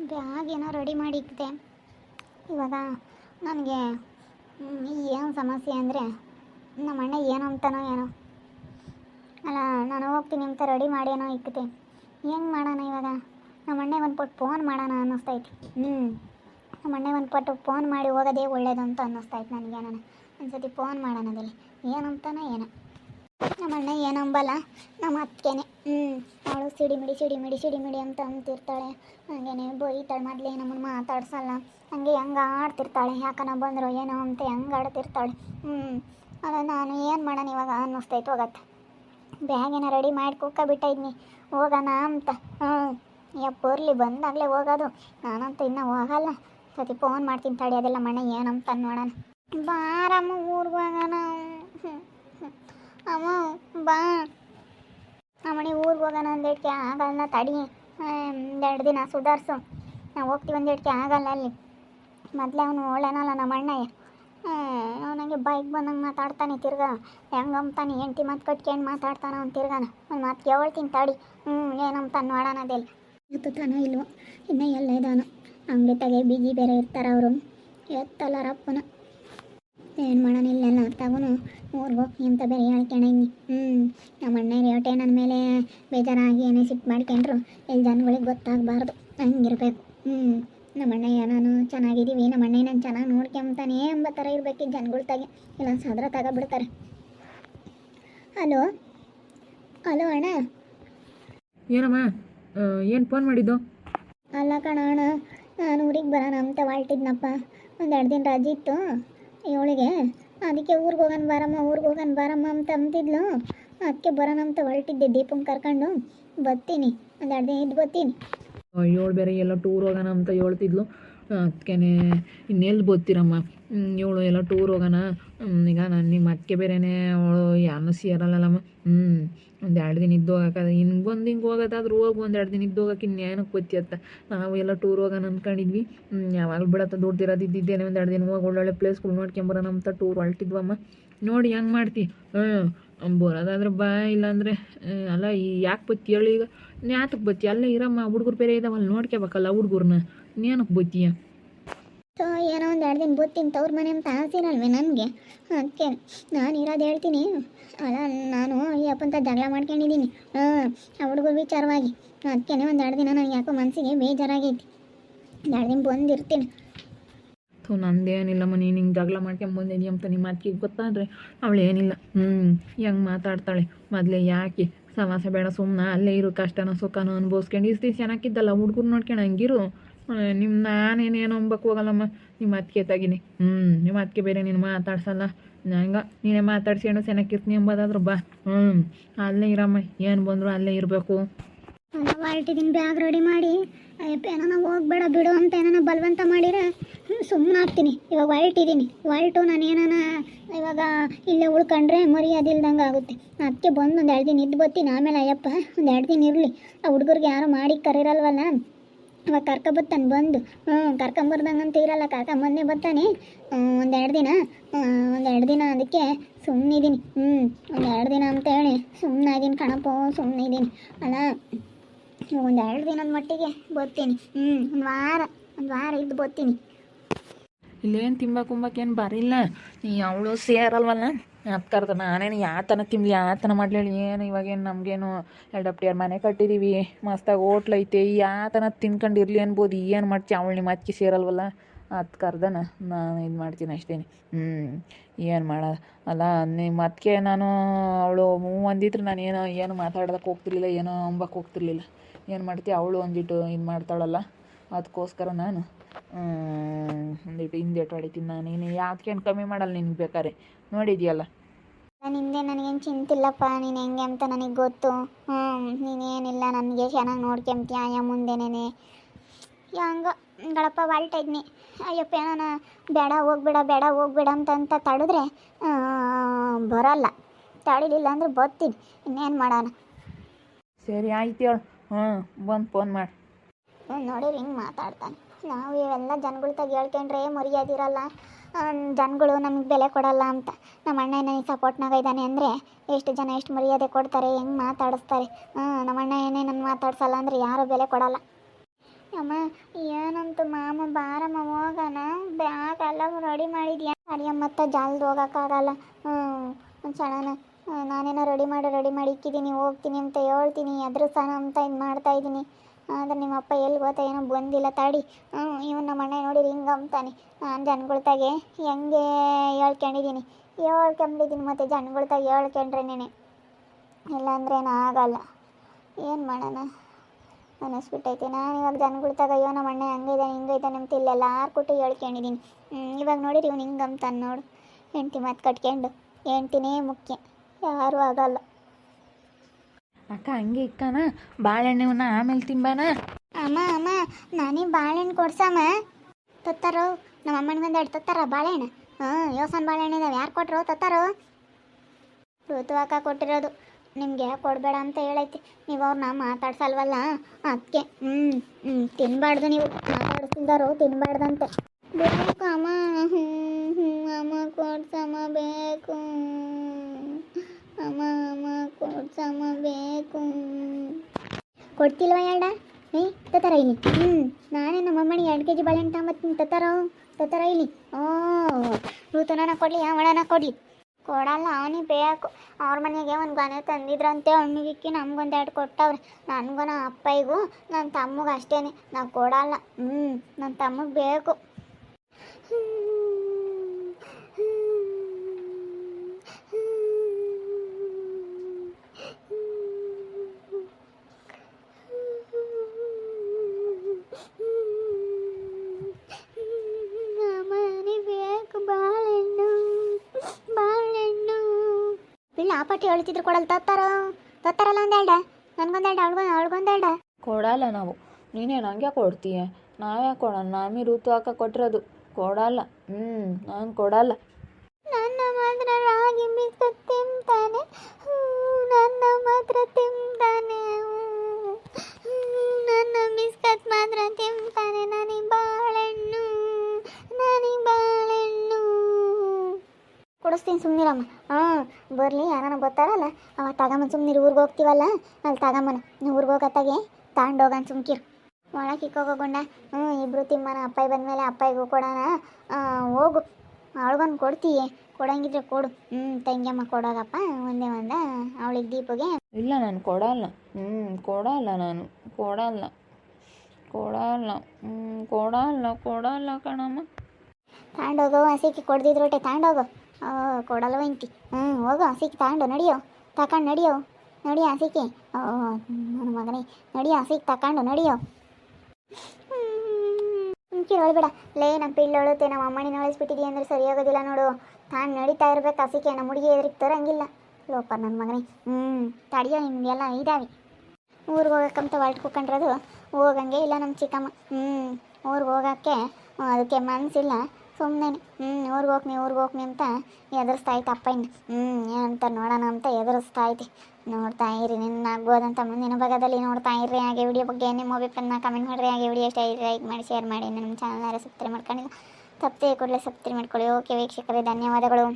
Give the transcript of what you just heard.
Bag ಏನೋ ready ಮಾಡಿದ್ದೆ. ಇವಾಗ ನನಗೆ ಏನು ಸಮಸ್ಯೆ ಅಂದರೆ ನಮ್ಮ ಅಣ್ಣ ಏನು ಅಂತಾನೋ ಏನೋ. ಅಲ್ಲ ನಾನು ಹೋಗ್ತೀನಿ ಅಂತ ರೆಡಿ ಮಾಡಿ ಏನೋ ಇಕ್ಕಿದೆ ಹೆಂಗೆ ಮಾಡೋಣ ಇವಾಗ? ನಮ್ಮ ಅಣ್ಣಗೆ ಒಂದು ಪಟ್ಟು ಫೋನ್ ಮಾಡೋಣ ಅನ್ನಿಸ್ತೈತಿ ಹ್ಞೂ ನಮ್ಮ ಅಣ್ಣಗೆ ಒಂದು ಪಟ್ಟು ಫೋನ್ ಮಾಡಿ ಹೋಗೋದೇ ಒಳ್ಳೇದು ಅಂತ ಅನ್ನಿಸ್ತೈತೆ ನನಗೆ ನಾನು ಒಂದ್ಸತಿ ಫೋನ್ ಮಾಡೋಣ ಅದಲ್ಲಿ. ಏನಂತಾನೋ ಏನೋ. ನಮ್ಮ ಅಣ್ಣ ಏನಂಬಲ್ಲ ನಮ್ಮ ಅತ್ತಿಗೆನೆ ಹ್ಞೂ ಅವಳು ಸಿಡಿಮಿಡಿ ಸಿಡಿಮಿಡಿ ಸಿಡಿಮಿಡಿ ಅಂತ ಅಂತಿರ್ತಾಳೆ. ಹಾಗೇನೆ ಬೈತಾಳೆ, ಮೊದಲೇ ನಮ್ಮನ್ನು ಮಾತಾಡ್ಸಲ್ಲ. ಹಂಗೆ ಹೆಂಗೆ ಆಡ್ತಿರ್ತಾಳೆ. ಯಾಕನ ಬಂದರು ಏನೋ ಅಂತ ಹೆಂಗೆ ಆಡ್ತಿರ್ತಾಳೆ. ಹ್ಞೂ ಅದ ನಾನು ಏನು ಮಾಡೋಣ ಇವಾಗ ಅನ್ನಿಸ್ತೈತೆ ಹೋಗತ್ತೆ. ಬ್ಯಾಗೇನ ರೆಡಿ ಮಾಡಿ ಕುಕ್ಕ ಬಿಟ್ಟಿದ್ನಿ. ಹೋಗೋಣ ಅಂತ. ಹ್ಞೂ ಯಪ್ಪ ಬರಲಿ ಬಂದಾಗಲೇ ಹೋಗೋದು. ನಾನಂತೂ ಇನ್ನೂ ಹೋಗಲ್ಲ. ಸತಿ ಫೋನ್ ಮಾಡ್ತೀನಿ ತಡಿ, ಅದೆಲ್ಲ ಮನೆ ಏನಂತ ನೋಡೋಣ. ಬಾರಮ್ಮ, ಊರಿಗೆ ಹೋಗೋಣ. ಹ್ಞೂ ಅಮ್ಮ, ಬಾ. ಅಮ್ಮಣಿ ಊರಿಗೆ ಹೋಗೋಣ ಒಂದೇಟ್ಗೆ ಆಗಲ್ಲ ತಡಿ. ಎರಡು ದಿನ ಸುಧಾರಿಸು. ನಾವು ಹೋಗ್ತೀವಿ ಒಂದೇಟ್ಗೆ ಆಗಲ್ಲ ಅಲ್ಲಿ. ಮೊದಲೇ ಅವನು ಒಳ್ಳೆನಲ್ಲ ನಮ್ಮ ಅಣ್ಣಯ್ಯ. ಅವನಿಗೆ ಬೈಕ್ ಬಂದಂಗೆ ಮಾತಾಡ್ತಾನೆ ತಿರ್ಗಾ. ಹೆಂಗಂತಾನೆ ಹೆಂಡ್ತಿ ಮಾತು ಕಟ್ಕೊಂಡು ಮಾತಾಡ್ತಾನೆ ಅವ್ನು ತಿರ್ಗಾನ. ಅವ್ನು ಮಾತು ಕೇಳ್ತೀನಿ ತಡಿ. ಹ್ಞೂ ಏನಂತಾನೆ ನೋಡೋಣ ಅದೆಲ್ಲ. ಎತ್ತುತ್ತಾನೋ ಇಲ್ವೋ? ಇನ್ನೂ ಎಲ್ಲ ಇದಾನು? ಅಂಗಡಿ ತಗೆ ಬಿಗಿ ಬೇರೆ ಇರ್ತಾರೆ ಅವರು. ಎತ್ತಲ್ಲರಪ್ಪನ ಏನು ಮಾಡೋಣ, ಇಲ್ಲೆಲ್ಲ ತಗೊಂಡು ಊರಿಗೆ ಹೋಗಿ ಅಂತ ಬೇರೆ ಹೇಳ್ಕೊಂಡೀನಿ ಹ್ಞೂ ನಮ್ಮ ಅಣ್ಣ ರೇಟೆ ನನ್ನ ಮೇಲೆ ಬೇಜಾರಾಗಿ ಏನೇ ಸಿಟ್ಟು ಮಾಡ್ಕೊಂಡ್ರು ಇಲ್ಲಿ ಜನಗಳಿಗೆ ಗೊತ್ತಾಗಬಾರ್ದು ಹಂಗಿರ್ಬೇಕು. ಹ್ಞೂ ನಮ್ಮ ಅಣ್ಣ ನಾನು ಚೆನ್ನಾಗಿದ್ದೀವಿ ನಮ್ಮ ಅಣ್ಣ ನಾನು ಚೆನ್ನಾಗಿ ನೋಡ್ಕೊಂತಾನೆ ಎಂಬ ಥರ ಇರ್ಬೇಕು ಜನಗಳ ತಾಗೆ. ಇಲ್ಲ ಸದ್ರ ತಗೊಬಿಡ್ತಾರೆ. ಹಲೋ? ಹಲೋ ಅಣ್ಣ? ಏನಮ್ಮ ಏನು ಫೋನ್ ಮಾಡಿದ್ದು? ಅಲ್ಲ ಕಣ ಅಣ್ಣ ನಾನು ಊರಿಗೆ ಬರೋಣ ಅಂತ ಹೊರಟಿದ್ನಪ್ಪ ಒಂದು ಎರಡು ದಿನ ರಜೆ ಇತ್ತು ಇವಳಿಗೆ ಅದಕ್ಕೆ ಊರಿಗೆ ಹೋಗೋಣ ಬಾರಮ್ಮ, ಊರಿಗೆ ಹೋಗೋಣ ಬಾರಮ್ಮ ಅಂತ ಅಂತಿದ್ಲು. ಅದಕ್ಕೆ ಬರೋಣ ಅಂತ ಹೊರಟಿದ್ದೆ ದೀಪಂಗೆ ಕರ್ಕೊಂಡು. ಬರ್ತೀನಿ. ಒಂದು ಅರ್ಧ ಇದ್ದು ಬರ್ತೀನಿ. ಏಳು ಬೇರೆ ಎಲ್ಲ ಟೂರ್ ಹೋಗೋಣ ಅಂತ ಹೇಳ್ತಿದ್ಲು. ಅದಕ್ಕೆ ಇನ್ನೆಲ್ಲಿ ಬೋಗ್ತೀರಮ್ಮ ಇವಳು ಎಲ್ಲ ಟೂರ್ ಹೋಗೋಣ. ಈಗ ನಾನು ನಿಮ್ಮ ಅತ್ತಿಗೆ ಬೇರೆನೇ, ಅವಳು ಯಾರನ್ನೂ ಸೇರಲ್ಲಮ್ಮ ಹ್ಞೂ ಒಂದು ಎರಡು ದಿನ ಇದ್ದು ಹೋಗಕ್ಕೆ ಹಿಂಗೆ ಬಂದು ಹಿಂಗೆ ಹೋಗೋದಾದ್ರೂ ಹೋಗಿ ಒಂದು ಎರಡು ದಿನ ಇದ್ದು ಹೋಗಕ್ಕೆ ಇನ್ನೇನಕ್ಕೆ ಗೊತ್ತಿತ್ತ ನಾವು ಎಲ್ಲ ಟೂರ್ ಹೋಗೋಣ ಅಂದ್ಕೊಂಡಿದ್ವಿ ಯಾವಾಗ ಬಿಡತ್ತ ದುಡ್ದಿರೋದು ಇದ್ದಿದ್ದೇನೆ, ಒಂದು ಎರಡು ದಿನ ಹೋಗಿ ಒಳ್ಳೊಳ್ಳೆ ಪ್ಲೇಸ್ಗಳು ನೋಡ್ಕೊಂಬರೋಣ ಅಂತ ಟೂರ್ ಹೊರಟಿದ್ವಮ್ಮ ನೋಡಿ ಹೆಂಗೆ ಮಾಡ್ತಿ? ಹ್ಞೂ ಬರೋದಾದ್ರೆ ಬಾ, ಇಲ್ಲಾಂದರೆ ಅಲ್ಲ, ಈ ಯಾಕೆ ಬತ್ತಿ ಹೇಳಿ ಈಗ? ನ್ಯಾತಕ್ಕೆ ಬತ್ತಿ? ಅಲ್ಲೇ ಇರಮ್ಮ, ಹುಡುಗರು ಬೇರೆ ಇದಾವಲ್ಲ ನೋಡ್ಕೋಬೇಕಲ್ಲ ಹುಡುಗರ್ನ. ನೇನಕ್ಕೆ ಬತ್ತೀಯ? ಏನೋ ಒಂದು ಎರಡು ದಿನ ಬತ್ತೀನಿ ತವ್ರ ಮನೆ ಅಂತ ಆಸಿರಲ್ವೇ ನನಗೆ? ಅದಕ್ಕೆ ನಾನು ಇರೋದು ಹೇಳ್ತೀನಿ. ಅಲ್ಲ, ನಾನು ಈ ಅಪ್ಪಂತ ಜಗಳ ಮಾಡ್ಕೊಂಡಿದ್ದೀನಿ. ಹಾಂ, ಆ ಹುಡುಗರು ವಿಚಾರವಾಗಿ. ಅದಕ್ಕೆ ಒಂದು ಎರಡು ದಿನ ನನಗೆ ಯಾಕೋ ಮನಸ್ಸಿಗೆ ಬೇಜಾರಾಗೈತಿ. ಎರಡು ದಿನ ಬಂದಿರ್ತೀನಿ. ಥು ನಂದೇನಿಲ್ಲ ಮನೆ, ನಿಂಗೆ ಜಗಳ ಮುಂದೆ ಅಂತ ನಿಮ್ಮ ಅತ್ತಿಗೆ ಗೊತ್ತಾದರೆ ಅವಳು ಏನಿಲ್ಲ. ಹ್ಞೂ ಹೆಂಗೆ ಮಾತಾಡ್ತಾಳೆ? ಮೊದಲೇ ಯಾಕೆ? ಸಮಾಸ ಬೇಡ ಸುಮ್ಮನೆ ಅಲ್ಲೇ ಇರು, ಕಷ್ಟನೋ ಸುಖನೋ ಅನ್ಭವಿಸ್ಕೊಂಡು ಇಷ್ಟು ಚೆನ್ನಾಗಿದ್ದಲ್ಲ ಹುಡುಗರು ನೋಡ್ಕೊಂಡು ಹಂಗಿರು. ನಿಮ್ಮ ನಾನೇನೇನು ಅಂಬಕ್ಕೆ ಹೋಗಲ್ಲಮ್ಮ ನಿಮ್ಮ ಅತ್ತಿಗೆ ತಗಿನಿ. ಹ್ಞೂ ನಿಮ್ಮ ಅತ್ತಿಗೆ ಬೇರೆ ನೀನು ಮಾತಾಡ್ಸಲ್ಲ. ನಂಗೆ ನೀನೇ ಮಾತಾಡ್ಸ್ಕೊಂಡು ಚೆನ್ನಾಗಿರ್ತೀನಿ ಎಂಬುದಾದ್ರೂ ಬಾ. ಹ್ಞೂ ಅಲ್ಲೇ ಇರಮ್ಮ, ಏನು ಬಂದರೂ ಅಲ್ಲೇ ಇರಬೇಕು. ಬ್ಯಾಗ್ ರೆಡಿ ಮಾಡಿ. ಏನಾನ ಹೋಗ್ಬೇಡ ಬಿಡು ಅಂತ ಏನಾನ ಬಲವಂತ ಮಾಡಿದ್ರೆ ಸುಮ್ಮನೆ ಆಗ್ತೀನಿ. ಇವಾಗ ಹೊರಟಿದ್ದೀನಿ ಹೊರಟು ನಾನು ಏನಾನ ಇವಾಗ ಇಲ್ಲೇ ಉಳ್ಕೊಂಡ್ರೆ ಮರ್ಯಾದಿಲ್ದಂಗೆ ಆಗುತ್ತೆ. ಅದಕ್ಕೆ ಬಂದು ಒಂದು ಎರಡು ದಿನ ಇದ್ದು ಬರ್ತೀನಿ ಆಮೇಲೆ ಅಯ್ಯಪ್ಪ, ಒಂದು ಎರಡು ದಿನ ಇರಲಿ. ಆ ಹುಡುಗರಿಗೆ ಯಾರು ಮಾಡಿ ಕರೀರಲ್ವಲ್ಲ? ಇವಾಗ ಕರ್ಕೊಬತ್ತಾನೆ ಬಂದು. ಹ್ಞೂ ಕರ್ಕೊಂಬರ್ದಂಗೆ ಅಂತ ಇರಲ್ಲ. ಕರ್ಕೊಂಬಂದೇ ಬರ್ತಾನೆ. ಒಂದು ಎರಡು ದಿನ. ಒಂದು ಎರಡು ದಿನ ಅದಕ್ಕೆ ಸುಮ್ಮನಿದ್ದೀನಿ ಹ್ಞೂ ಒಂದು ಎರಡು ದಿನ ಅಂತ ಹೇಳಿ ಸುಮ್ಮನಾಗಿದ್ದೀನಿ ಕಣಪ್ಪ ಸುಮ್ಮನೆ ಇದ್ದೀನಿ ಅಲ್ಲ ಒಂದು ಎರಡು ದಿನದ ಮಟ್ಟಿಗೆ ಬರ್ತೀನಿ. ಹ್ಞೂ ಒಂದು ವಾರ ಒಂದು ವಾರ ಇದ್ದು ಬರ್ತೀನಿ. ಇಲ್ಲೇನು ತಿಂಬಕ್ಕೆ ಉಂಬಕ್ಕೇನು ಬರಿಲ್ಲ ನೀ ಅವಳು ಸೇರಲ್ವಲ್ಲ? ಅದು ಕರ್ದ ನಾನೇನು ಯಾತನ ತಿನ್ಲಿ ಯಾತನ ಮಾಡ್ಲೇಳಿ. ಏನು ಇವಾಗೇನು ನಮಗೇನು ಎರಡು ಅಪ್ಟಿಯರ್ ಮನೆ ಕಟ್ಟಿದ್ದೀವಿ ಮಸ್ತಾಗಿ ಹೋಟ್ಲ್ ಐತೆ. ಯಾತನ ತಿನ್ಕೊಂಡು ಇರಲಿ ಅನ್ಬೋದು. ಏನು ಮಾಡ್ತಿ ಅವಳು ನಿಮ್ಮ ಅಚ್ಚಿ ಸೇರಲ್ವಲ್ಲ? ಅದು ಕರ್ದನ ನಾನು ಇದು ಮಾಡ್ತೀನಿ ಅಷ್ಟೇನೆ ಹ್ಞೂ ಏನು ಮಾಡೋದು ಅಲ್ಲ ನಿಮ್ಮ ಅತ್ತಿಗೆ ನಾನು ಅವಳು ಹ್ಞೂ ಅಂದಿದ್ರೆ ನಾನು ಏನೋ, ಏನು ಮಾತಾಡೋದಕ್ಕೆ ಹೋಗ್ತಿರ್ಲಿಲ್ಲ, ಏನೋ ಅಂಬಕ್ಕೆ ಹೋಗ್ತಿರ್ಲಿಲ್ಲ. ಏನು ಮಾಡ್ತಿ? ಅವಳು ಒಂದಿಟ್ಟು ಇದು ಮಾಡ್ತಾಳಲ್ಲ? ಅದಕ್ಕೋಸ್ಕರ ನಾನು ಒಂದಿಟ್ಟು ಹಿಂದೆ ಹೊಡಿತೀನಿ ನಾನು ನೀನು ಯಾವ್ದಕ್ಕೇನು ಕಮ್ಮಿ ಮಾಡಲ್ಲ ನಿನಗೆ ಬೇಕಾರೆ ನೋಡಿದ್ಯಲ್ಲ? ನಿಂದೆ ನನಗೇನು ಚಿಂತಿಲ್ಲಪ್ಪ ನೀನು ಹೆಂಗೆ ಅಂತ ನನಗೆ ಗೊತ್ತು. ಹ್ಞೂ ನೀನೇನಿಲ್ಲ ನನಗೆ ಚೆನ್ನಾಗಿ ನೋಡ್ಕೊಂತೀಯ ಅಯ್ಯ ಮುಂದೆನೇ ಹಂಗ ಗಳಪ್ಪ ಇದ್ನಿ. ಅಯ್ಯಪ್ಪ ನಾನು ಬೇಡ ಹೋಗ್ಬೇಡ ಬೇಡ ಹೋಗ್ಬೇಡ ಅಂತ ಅಂತ ತಡೆದ್ರೆ ಆ, ಬರಲ್ಲ. ತಡಿಲಿಲ್ಲ ಅಂದ್ರೆ ಬರ್ತೀನಿ ಇನ್ನೇನು ಮಾಡೋಣ? ಸರಿ ಆಯ್ತು ಹೇಳು. ಹ್ಞೂ ಬಂದು ಫೋನ್ ಮಾಡಿ. ನೋಡಿರಿ ಹಿಂಗೆ ಮಾತಾಡ್ತಾನೆ. ನಾವು ಇವೆಲ್ಲ ಜನಗಳ ತಗ ಹೇಳ್ಕೊಂಡ್ರೆ ಮರ್ಯಾದಿರಲ್ಲ ಜನಗಳು ನಮಗೆ ಬೆಲೆ ಕೊಡಲ್ಲ ಅಂತ. ನಮ್ಮ ಅಣ್ಣ ನನಗೆ ಸಪೋರ್ಟ್ನಾಗ ಇದ್ದಾನೆ ಅಂದರೆ ಎಷ್ಟು ಜನ ಎಷ್ಟು ಮರ್ಯಾದೆ ಕೊಡ್ತಾರೆ, ಹೆಂಗೆ ಮಾತಾಡಿಸ್ತಾರೆ. ನಮ್ಮ ಅಣ್ಣ ಏನೇ ನನ್ನ ಮಾತಾಡ್ಸಲ್ಲ ಅಂದರೆ ಯಾರೂ ಬೆಲೆ ಕೊಡಲ್ಲ. ಅಮ್ಮ, ಏನಂತ ಮಾಮ, ಬಾರಮ್ಮ, ಹೋಗೋಣ. ಬ್ಯಾಗ್ ಎಲ್ಲ ರೆಡಿ ಮಾಡಿದ್ಯಾ? ಅಡಿಯಮ್ಮ ಮತ್ತೆ ಜಾಲ್ದು ಹೋಗೋಕ್ಕಾಗಲ್ಲ ಹ್ಞೂ ಸಡನ ನಾನೇನೋ ರೆಡಿ ಮಾಡಿ ರೆಡಿ ಮಾಡಿ ಇಕ್ಕಿದ್ದೀನಿ ಹೋಗ್ತೀನಿ ಅಂತ ಹೇಳ್ತೀನಿ ಎದುರಿಸೋಣ ಅಂತ ಇದು ಮಾಡ್ತಾ ಇದ್ದೀನಿ ನಿಮ್ಮ ಅಪ್ಪ ಎಲ್ಲಿ ಗೊತ್ತಾ ಏನೋ ಬಂದಿಲ್ಲ ತಡಿ. ಇವನು ನಮ್ಮ ಅಣ್ಣ ನೋಡಿರಿ ಹಿಂಗೆ ಅಂತಾನೆ ನಾನು ಜನಗಳ್ತಾಗೆ ಹೆಂಗೆ ಹೇಳ್ಕೊಂಡಿದ್ದೀನಿ ಹೇಳ್ಕೊಂಡಿದ್ದೀನಿ ಮತ್ತು ಜನಗಳ್ತಾಗೆ ಹೇಳ್ಕೊಂಡ್ರೆ ನೀನೆ. ಇಲ್ಲಾಂದ್ರೆ ಏನೂ ಆಗಲ್ಲ. ಏನು ಮಾಡೋಣ? ಅನಿಸ್ಬಿಟ್ಟೈತೆ. ನಾನು ಇವಾಗ ಜನಗಳ್ತಾಗ ಅಯ್ಯೋ ನಮ್ಮ ಅಣ್ಣ ಹಂಗಿದ್ದಾನೆ ಹಿಂಗೈತಾನೆ ಅಂತ ಇಲ್ಲೆಲ್ಲ ಆರು ಕೊಟ್ಟು ಹೇಳ್ಕೊಂಡಿದ್ದೀನಿ ಇವಾಗ ನೋಡಿರಿ ಇವ್ನು ಹಿಂಗೆ ಅಂತಾನೆ ನೋಡು. ಹೆಂಡ್ತಿ ಮಾತು ಕಟ್ಕೊಂಡು, ಹೆಂಡ್ತಿನೇ ಮುಖ್ಯ. ಯಾರೂ ಆಗಲ್ಲ. ಅಕ್ಕ, ಹಂಗೆ ಇಕ್ಕನ ಬಾಳೆಹಣ್ಣವನ್ನ ಆಮೇಲೆ ತಿಂಬಾನ? ಅಮ್ಮ ಅಮ್ಮ, ನಾನೇ ಬಾಳೆಹಣ್ಣು ಕೊಡ್ಸಮ್ಮ. ತತ್ತಾರೋ, ನಮ್ಮ ಅಮ್ಮನಿಗೊಂದು ಎರಡು ತತ್ತಾರ ಬಾಳೆಹಣ್ಣು. ಹಾಂ, ಯೋಸನ್ ಬಾಳೆಹಣ್ಣು ಇದಾವೆ. ಯಾರು ಕೊಟ್ಟರು ತತ್ತಾರೋ? ಋತುವಾಕ ಕೊಟ್ಟಿರೋದು. ನಿಮಗೆ ಕೊಡಬೇಡ ಅಂತ ಹೇಳೈತಿ. ನೀವು ಅವ್ರನ್ನ ಮಾತಾಡ್ಸಲ್ವಲ್ಲ? ಅದಕ್ಕೆ ಹ್ಞೂ ಹ್ಞೂ ತಿನ್ನಬಾರ್ದು ನೀವು. ಮಾತಾಡ್ಸಿದಾರು ತಿನ್ನಬಾರ್ದಂತೆ ಬೇಕು ಅಮ್ಮ ಹ್ಞೂ ಹ್ಞೂ ಅಮ್ಮ ಕೊಡ್ಸಮ್ಮ, ಬೇಕು. ಅಮ್ಮ ಕೊಡ್ಸಮ್ಮ ಬೇಕು. ಕೊಡ್ತಿಲ್ವ ಎರಡ ಏ ತತರ ಇಲ್ಲಿ. ಹ್ಞೂ ನಾನೇ ನಮ್ಮ ಅಮ್ಮನಿಗೆ ಎರಡು ಕೆ ಜಿ ಬಾಳೆಹಣ್ಣು ತಗೊಂಬತ್ತೀನಿ. ತತ್ತಾರ ತತ್ತಾರ ಇಲ್ಲಿ. ಓ ಋತುನ ಕೊಡಲಿ ಅವಳನ ಕೊಡಲಿ. ಕೊಡಲ್ಲ, ಅವನಿಗೆ ಬೇಕು. ಅವ್ರ ಮನೆಗೆ ಒಂದು ಗೊನೆ ತಂದಿದ್ರಂತೆ ಹಣ್ಣಿಗಿಕ್ಕಿ ನಮ್ಗೊಂದು ಎರಡು ಕೊಟ್ಟವ್ರೆ. ನನಗೂ ನಮ್ಮ ಅಪ್ಪಯ್ಯಗೂ, ನನ್ನ ತಮ್ಮಗೆ ಅಷ್ಟೇ ನಾವು ಕೊಡಲ್ಲ. ಹ್ಞೂ ನನ್ನ ತಮ್ಮಗೆ ಬೇಕು ಮನೆ ಬೇಕು ಬಾಳೆಹಣ್ಣು ಬಾಳೆಹಣ್ಣು ಆಪಟ್ಟಿ ಹೇಳ್ತಿದ್ರು ಕೊಡಲ್ ತತ್ತಾರ? ತತ್ತಾರಲ್ಲ ಒಂದೆರಡ? ನನ್ಗೊಂದೆರಡ ಅವಳಿಗೊಂದು ಅವಳಿಗೊಂದೆರಡ? ಕೊಡಲ್ಲ ನಾವು. ನೀನೇನು ಹಂಗೆ ಕೊಡ್ತೀಯ? ನಾವ್ಯಾಕೆ ಕೊಡೋಣ ನಾಮಿ ಋತು ಹಾಕ ಕೊಟ್ಟಿರೋದು ಕೊಡಲ್ಲ. ಹ್ಞೂ ನಾನು ಕೊಡಲ್ಲ. ನನ್ನ ಮಾತ್ರ ರಾಗಿ ಬಿಸ್ಕತ್ ತಿಂತಾನೆ. ನನ್ನ ಮಾತ್ರ ತಿಂತಾನೆ. ನನ್ನ ಬಿಸ್ಕತ್ ಮಾತ್ರ ತಿಂತಾನೆ. ನನಗೆ ಬಾಳೆಹಣ್ಣು ನನಗೆ ಬಾಳೆಹಣ್ಣು ಕೊಡಿಸ್ತೀನಿ ಸುಮ್ಮನಿರಮ್ಮ ಹಾಂ ಬರಲಿ ಯಾರನ ಗೊತ್ತಾರಲ್ಲ? ಅವ ತಗೊಂಬನ್ ಸುಮ್ಮನೆ ಊರಿಗೆ ಹೋಗ್ತೀವಲ್ಲ? ಅಲ್ಲಿ ತಗೊಂಬನ ನೀವು ಊರಿಗೆ ಹೋಗತ್ತಾಗೆ? ತಗೊಂಡೋಗನ್ ಸುಮ್ಕಿರು. ಒಳಗೆ ಇಕ್ಕೋಗೋಗೊಂಡ ಹ್ಞೂ ಇಬ್ಬರು ತಿಮ್ಮನ ಅಪ್ಪಾಯಿ ಬಂದಮೇಲೆ ಅಪ್ಪಾಯಿಗೂ ಕೊಡೋಣ. ಹೋಗು. ಅವಳಿಗೊಂದು ಕೊಡ್ತೀಯೇ. ಕೊಡಂಗಿದ್ರೆ ಕೊಡು. ಹ್ಞೂ ತಂಗಿಯಮ್ಮ ಕೊಡೋಗಪ್ಪ ಒಂದೇ ಒಂದ. ಅವಳಿಗೆ ದೀಪಗೆ. ಇಲ್ಲ ನಾನು ಕೊಡಲ್ಲ. ಹ್ಞೂ ಕೊಡಲ್ಲ ನಾನು. ಕೊಡಲ್ಲ. ಕೊಡಲ್ಲ. ಹ್ಞೂ ಕೊಡಲ್ಲ ಕೊಡಲ್ಲ ಕಣಮ್ಮ. ತಾಂಡೋಗೋ ಹಸಿಗೆ ಕೊಡ್ದಿದ್ರೊಟ್ಟೆ ತಾಂಡೋಗೋ ಕೊಡಲ್ವ ಇಂತಿ ಹ್ಞೂ ಹೋಗು, ಹಸಿಗೆ ತಗೊಂಡು ನಡಿಯೋ, ತಕೊಂಡು ನಡಿಯೋ, ನಡಿಯಾ ಹಸಿಕೆ ನನ್ನ ಮಗನೇ, ನಡಿಯೋ ಹಸಿಕೆ ತಕೊಂಡು ನಡಿಯೋ. ಸುಮ್ಕಿರು ಬೇಡ ಲೇ ನಮ್ಮ ಪಿಳ್ಳೊಳುತ್ತೆ ನಮ್ಮ ಅಮ್ಮನಿನ ಒಳಿಸ್ಬಿಟ್ಟಿದೀಯ ಅಂದ್ರೆ ಸರಿಯಾಗೋದಿಲ್ಲ ನೋಡು. ತಾನು ನಡೀತಾ ಇರ್ಬೇಕು ಹಸಿಕೆ ನಮ್ಮ ಹುಡುಗಿ ಎದುರಿಗೆ ತರಂಗಿಲ್ಲ. ಲೋಪ ನನ್ನ ಮಗನೇ. ಹ್ಞೂ ತಡಿಯೋ ನಿಮಗೆಲ್ಲ ಇದಾವೆ. ಊರಿಗೆ ಹೋಗಕ್ಕಂತ ಹೊಲ್ಟ್ ಕುತ್ಕೊಂಡ್ರದು ಹೋಗಂಗೆ ಇಲ್ಲ ನಮ್ಮ ಚಿಕ್ಕಮ್ಮ. ಹ್ಞೂ ಊರಿಗೆ ಹೋಗೋಕ್ಕೆ ಅದಕ್ಕೆ ಮನಸ್ಸಿಲ್ಲ ಸುಮ್ಮನೆ ಹ್ಞೂ ಊರಿಗೆ ಹೋಗ್ನಿ ಊರಿಗೆ ಹೋಗ್ನಿ ಅಂತ ಎದುರಿಸ್ತಾ ಐತೆ ಅಪ್ಪಯ್ಯನ. ಹ್ಞೂ ಏನಂತ ನೋಡೋಣ ಅಂತ ಎದುರಿಸ್ತಾ ಐತಿ. ನೋಡ್ತಾ ಇರಿ, ನಿನ್ನ ಆಗ್ಬೋದಂತ ಮುಂದಿನ ಭಾಗದಲ್ಲಿ ನೋಡ್ತಾ ಇರ್ರಿ. ಹಾಗೆ ವಿಡಿಯೋ ಬಗ್ಗೆ ನಿಮ್ಮ ಅಭಿಪ್ರಾಯನ ಕಮೆಂಟ್ ಮಾಡಿರಿ. ಹಾಗೆ ವಿಡಿಯೋ ಇಷ್ಟ ಲೈಕ್ ಮಾಡಿ ಶೇರ್ ಮಾಡಿ. ನಮ್ಮ ಚಾನಲ್ನಾರ ಸಬ್ಸ್ಕ್ರೈಬ್ ಮಾಡ್ಕೊಂಡಿಲ್ಲ, ತಪ್ಪದೆ ಕೂಡಲೇ ಸಬ್ಸ್ಕ್ರೈಬ್ ಮಾಡ್ಕೊಳ್ಳಿ. ಓಕೆ ವೀಕ್ಷಕರೇ, ಧನ್ಯವಾದಗಳು.